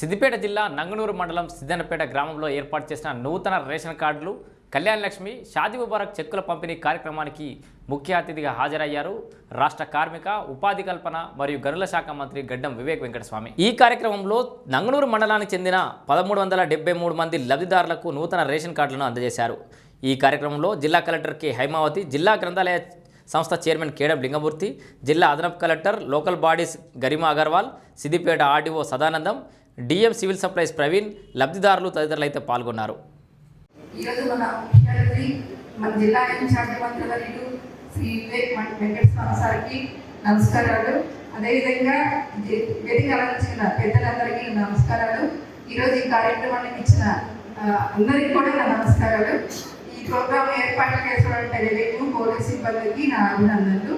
సిద్దిపేట జిల్లా నంగనూరు మండలం సిద్దనపేట గ్రామంలో ఏర్పాటు చేసిన నూతన రేషన్ కార్డులు కళ్యాణ్ లక్ష్మి షాది ముబారక్ చెక్కుల పంపిణీ కార్యక్రమానికి ముఖ్య అతిథిగా హాజరయ్యారు. రాష్ట్ర కార్మిక ఉపాధి కల్పన మరియు గనుల శాఖ మంత్రి గడ్డం వివేక్ వెంకటస్వామి. ఈ కార్యక్రమంలో నంగనూరు మండలానికి చెందిన పదమూడు వందల డెబ్బై మూడు మంది లబ్ధిదారులకు నూతన రేషన్ కార్డులను అందజేశారు. ఈ కార్యక్రమంలో జిల్లా కలెక్టర్ కె. హైమావతి జిల్లా గ్రంథాలయ సంస్థ చైర్మన్ కేడం లింగమూర్తి జిల్లా అదనపు collector local bodies Garima Agarwal Siddipet RDO Sadanandam DM civil supplies Praveen లబ్ధిదారులు తదితరులు అయితే పాల్గొన్నారు. ఈరోజు మన ముఖ్య మన జిల్లా ఇన్ఛార్జ్ మంత్రి వర్యులు శ్రీ వివేక్ వెంకటస్వామి సార్కి నమస్కారాలు. అదేవిధంగా వేదిక అలంకరించిన పెద్దలందరికీ నమస్కారాలు. ఈరోజు ఈ కార్యక్రమానికి ఇచ్చిన అందరికీ కూడా నా నమస్కారాలు. ఈ ప్రోగ్రాం ఏర్పాటు చేసినటువంటి రెవెన్యూ పోలీస్ సిబ్బందికి నా అభినందనలు.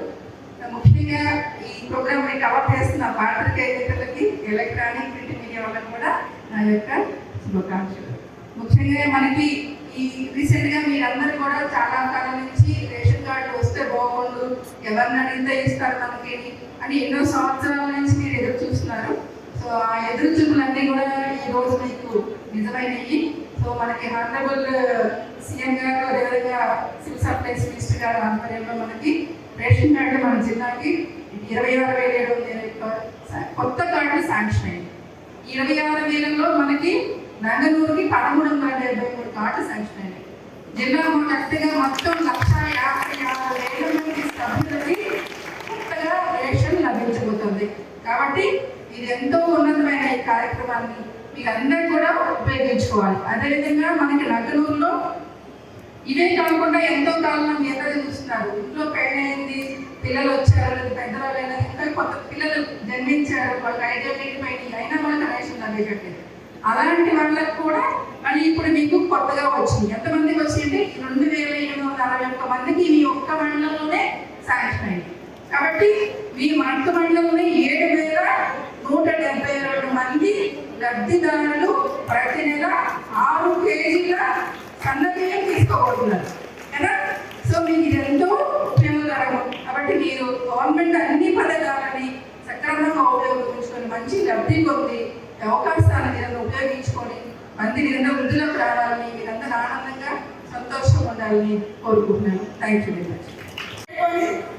ముఖ్యంగా ఈ ప్రోగ్రామ్ని కవర్ చేస్తున్న పాత్రికేయులకి ఎలక్ట్రానిక్ ప్రింట్ మీడియా కూడా నా యొక్క శుభాకాంక్షలు. ముఖ్యంగా మనకి ఈ రీసెంట్గా మీరందరూ కూడా చాలా కాలం నుంచి రేషన్ కార్డు వస్తే బాగుండు ఎవరిని అడిగితే ఇస్తారు మనకి అని ఎన్నో సంవత్సరాల నుంచి మీరు ఎదురు చూస్తున్నారు. సో ఆ ఎదురు చూపులన్నీ కూడా ఈ రోజు మీకు నిజమైనవి సో మనకి హానరబుల్ సీఎం గారు అదేవిధంగా సివిల్ సప్లైస్ మినిస్టర్ గారు ఆధ్వర్యంలో మనకి రేషన్ కార్డు మన జిల్లాకి ఇరవై ఆరు వేల ఏడు వందల కొత్త కార్డు శాంక్షన్ అయింది. ఇరవై ఆరు వేలలో మనకి నంగనూరుకి పదమూడు వందల డెబ్బై మూడు కార్డు శాంక్షన్ అయింది జిల్లాలో కరెక్ట్గా మొత్తం లక్ష యాభై ఆరు వేల మంది సభ్యులకి కొత్తగా రేషన్ లభించబోతుంది. కాబట్టి ఇది ఎంతో ఉన్నతమైన ఈ కార్యక్రమాన్ని మీరందరూ కూడా ఉపయోగించుకోవాలి. అదేవిధంగా మనకి నగనూరులో ఇవే కాకుండా ఎంతో కాలం మీ ఎదురు చూస్తున్నారు. ఇంట్లో పెళ్ళయింది పిల్లలు వచ్చారు లేదా పెద్దవాళ్ళైనా ఇంకా కొత్త పిల్లలు జన్మించారు వాళ్ళకి ఐడెంటిటీ పైన అయినా వాళ్ళకి రేషన్ లభించట్లేదు అలాంటి వాళ్ళకు కూడా మళ్ళీ ఇప్పుడు మీకు కొత్తగా వచ్చింది. ఎంతమందికి వచ్చింది? రెండు వేల ఎనిమిది వందల అరవై ఒక్క మందికి మీ ఒక్క మండలంలోనే శాంక్షన్ అయింది. కాబట్టి మీ మంట మండలంలో ఏడు వేల నూట డెబ్బై రెండు మంది లబ్ధిదారులు ప్రతి నెల ఆరు కేజీల సన్నబియ్యం తీసుకోబోతున్నారు. కదా? సో మీకు ఇది ఎంతో కాబట్టి మీరు గవర్నమెంట్ అన్ని పథకాలని సక్రమంగా ఉపయోగించుకొని మంచి లబ్ధి పొంది ఈ అవకాశాలను మీరు ఉపయోగించుకొని మంది నిన్న వృద్ధులకు రావాలని మీరందరూ ఆనందంగా సంతోషంగా ఉండాలని కోరుకుంటున్నాను. థ్యాంక్ యూ వెరీ మచ్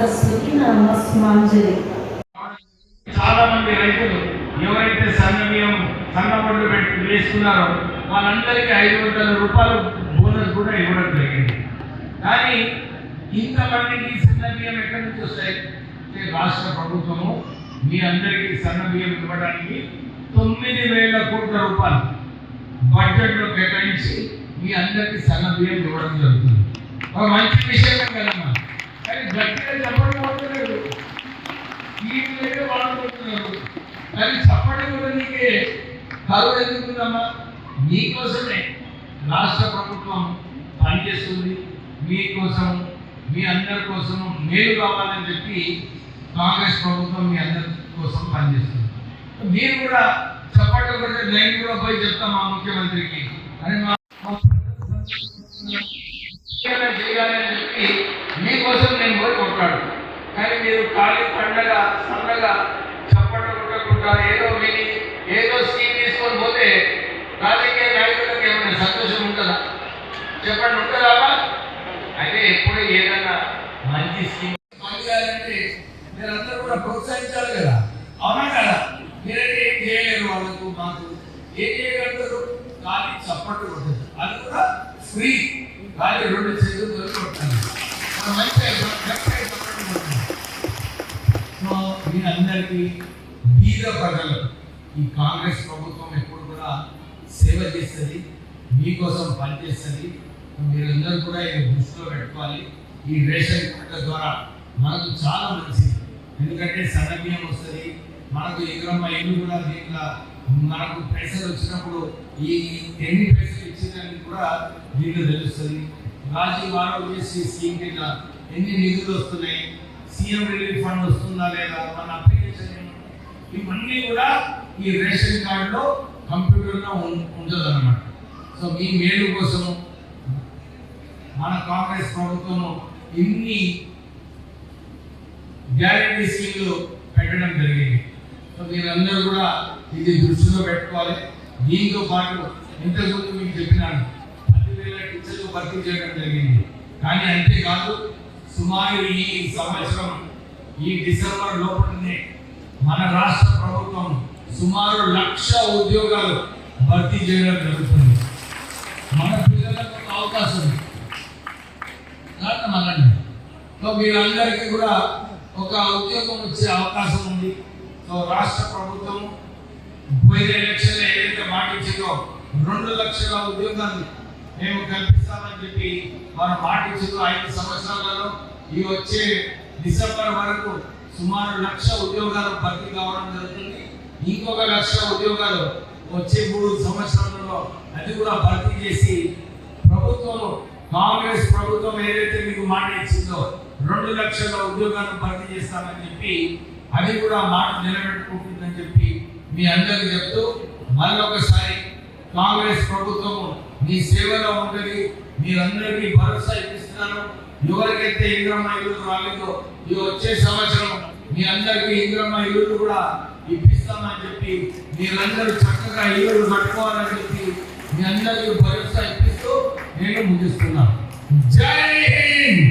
సదస్సుకి సరస్వతి నమస్మాంజలి చాలా మంది రైతులు ఎవరైతే సన్న బియ్యం సన్న పండ్లు పెట్టి వేసుకున్నారో వాళ్ళందరికీ ఐదు వందల రూపాయలు బోనస్ కూడా ఇవ్వడం జరిగింది. కానీ ఇంతమందికి సన్న బియ్యం ఎక్కడి నుంచి వస్తాయి? రాష్ట్ర ప్రభుత్వము మీ అందరికీ సన్న బియ్యం ఇవ్వడానికి తొమ్మిది వేల కోట్ల రూపాయలు బడ్జెట్లో కేటాయించి మీ అందరికీ సన్న బియ్యం ఇవ్వడం జరుగుతుంది. ఒక మంచి విషయమే కదా గట్టిగా చెప్పడం వీటి వాడుకుంటున్నారు చప్పటి కూడా నీకే కరువు ఎందుకుందమ్మా మీకోసమే రాష్ట్ర ప్రభుత్వం పనిచేస్తుంది మీకోసం మీ అందరి కోసం మేలు కావాలని చెప్పి కాంగ్రెస్ ప్రభుత్వం మీ అందరి కోసం పనిచేస్తుంది మీరు కూడా చప్పట్లు కొడితే నేను కూడా పోయి చెప్తాం మా ముఖ్యమంత్రికి అని మా చేయాలని చెప్పి మీకోసం నేను పోయి కొట్టాడు కానీ మీరు ఖాళీ పండగ సన్నగా చప్పట్లు కొట్టకుండా ఏదో విని ఏదో స్కీమ్ తీసుకొని పోతే రాజకీయ నాయకులకు ఏమైనా సంతోషం ఉంటుందా? చెప్పండి ఉంటుందా అయితే ఎప్పుడు ఏదైనా మంచి స్కీమ్ పనిచేయాలంటే మీరందరూ కూడా ప్రోత్సహించాలి కదా? అవునా కదా? మీరంటే ఏం చేయలేరు వాళ్ళకు మాకు ఏం చేయగలుగుతారు? కానీ చప్పట్లు కొట్టదు. అది కూడా ఫ్రీ. కానీ రెండు చేతులు సో వీరందరికీ బీద ప్రజలు ఈ కాంగ్రెస్ ప్రభుత్వం ఎప్పుడు కూడా సేవ చేస్తుంది మీకోసం పనిచేస్తుంది. మీరందరూ కూడా ఇది దృష్టిలో పెట్టుకోవాలి. ఈ రేషన్ కార్డుల ద్వారా మనకు చాలా మంచిది. ఎందుకంటే సన్నబియ్యం వస్తుంది మనకు ఎగురమ్మ ఇల్లు కూడా దీంట్లో మనకు పైసలు వచ్చినప్పుడు ఈ ఎన్ని పైసలు ఇచ్చిందని కూడా దీంట్లో తెలుస్తుంది. రాజీవ్ ఆరోగ్యశ్రీ స్కీమ్ కింద ఎన్ని నిధులు వస్తున్నాయి? సీఎం రిలీఫ్ ఫండ్ వస్తుందా లేదా మన అప్లికేషన్ ఇవన్నీ కూడా ఈ రేషన్ కార్డులో కంప్యూటర్లో ఉండదు అనమాట సో మీ మేలు కోసం మన కాంగ్రెస్ ప్రభుత్వం ఇన్ని గ్యారంటీ స్కీమ్లు పెట్టడం జరిగింది. సో మీరందరూ కూడా ఇది దృష్టిలో పెట్టుకోవాలి. దీంతో పాటు ఇంతకుముందు మీకు చెప్పినాను భర్తీ చేయడం జరిగింది. కానీ అంతేకాదు సుమారు ఈ సంవత్సరం ఈ డిసెంబర్ లోపలనే మన రాష్ట్ర ప్రభుత్వం సుమారు లక్ష ఉద్యోగాలు భర్తీ చేయడం జరుగుతుంది. మన పిల్లలకు అవకాశం. ఉంది మనండి సో మీరందరికీ కూడా ఒక ఉద్యోగం వచ్చే అవకాశం ఉంది. సో రాష్ట్ర ప్రభుత్వం పోయిన ఎలక్షన్ ఏదైతే మాటించిందో రెండు లక్షల ఉద్యోగాన్ని మేము కల్పిస్తామని చెప్పి వారు మాట ఐదు సంవత్సరాలలో ఈ వచ్చే డిసెంబర్ వరకు సుమారు లక్ష ఉద్యోగాలు భర్తీ కావడం జరుగుతుంది. ఇంకొక లక్ష ఉద్యోగాలు వచ్చే మూడు సంవత్సరాలలో అది కూడా భర్తీ చేసి ప్రభుత్వం కాంగ్రెస్ ప్రభుత్వం ఏదైతే మీకు మాట ఇచ్చిందో రెండు లక్షల ఉద్యోగాలను భర్తీ చేస్తామని చెప్పి అది కూడా మాట నిలబెట్టుకుంటుందని చెప్పి మీ అందరికి చెప్తూ మరొకసారి కాంగ్రెస్ ప్రభుత్వం మీ సేవలో ఉంటుంది మీరందరికీ భరోసా ఇప్పిస్తున్నాను. ఎవరికైతే ఇంద్రమ్మ ఇల్లు రాలేదో ఈ వచ్చే సంవత్సరం మీ అందరికీ ఇంద్రమ్మ ఇల్లు కూడా ఇప్పిస్తామని చెప్పి మీరందరూ చక్కగా ఇల్లు కట్టుకోవాలని చెప్పి మీ అందరికీ భరోసా ఇప్పిస్తూ నేను ముగిస్తున్నాను. జై హింద్!